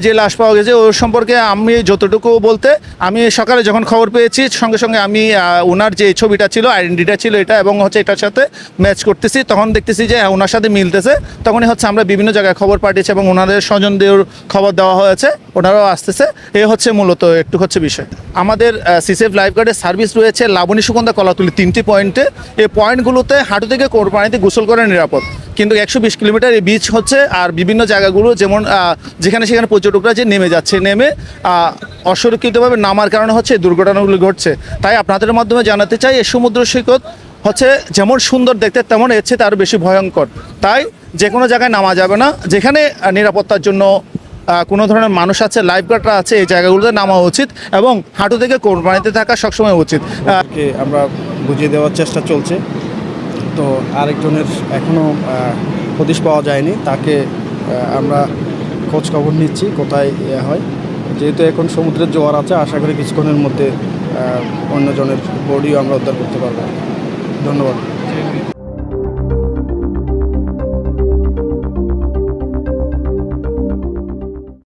যে লাশ পাওয়া গেছে। ওর সম্পর্কে আমি যতটুকু বলতে, আমি সকালে যখন খবর পেয়েছি, সঙ্গে সঙ্গে আমি ওনার যে ছবিটা ছিল আইডেন্টিটা ছিল এটা এবং হচ্ছে এটার সাথে ম্যাচ করতেছি। তখন দেখতেছি যে ওনার সাথে মিলতেছে। তখনই হচ্ছে আমরা বিভিন্ন জায়গায় খবর পাঠিয়েছি এবং ওনাদের স্বজনদের খবর দেওয়া হয়েছে। ওনারাও আসতেছে। এ হচ্ছে মূলত একটু হচ্ছে বিষয়। আমাদের সিসেফ লাইফ গার্ডের সার্ভিস রয়েছে লাবণী সুগন্ধা কলাতুলি তিনটি পয়েন্টে এই পয়েন্টগুলোতে হাঁটু থেকে কোরবানিতে গোসল করা নিরাপদ। কিন্তু একশো বিশ কিলোমিটার এই বিচ হচ্ছে আর বিভিন্ন জায়গাগুলো যেমন যেখানে সেখানে পর্যটকরা যে নেমে যাচ্ছে, নেমে অসুরক্ষিতভাবে নামার কারণে হচ্ছে দুর্ঘটনাগুলো ঘটছে। তাই আপনাদের মাধ্যমে জানাতে চাই, এই সমুদ্র সৈকত হচ্ছে যেমন সুন্দর দেখতে, তেমন এর তার বেশি ভয়ঙ্কর। তাই যে কোনো জায়গায় নামা যাবে না। যেখানে নিরাপত্তার জন্য কোনো ধরনের মানুষ আছে লাইফ গার্ডরা আছে, এই জায়গাগুলোতে নামা উচিত এবং হাঁটু থেকে কোরবানিতে থাকা সবসময় উচিত। আমরা বুঝিয়ে দেওয়ার চেষ্টা চলছে। তো আরেকজনের এখনও হদিশ পাওয়া যায়নি। তাকে আমরা খোঁজ খবর নিচ্ছি, কোথায় ইয়ে হয়। যেহেতু এখন সমুদ্রের জোয়ার আছে, আশা করি কিছুক্ষণের মধ্যে অন্যজনের বডিও আমরা উদ্ধার করতে পারব। ধন্যবাদ।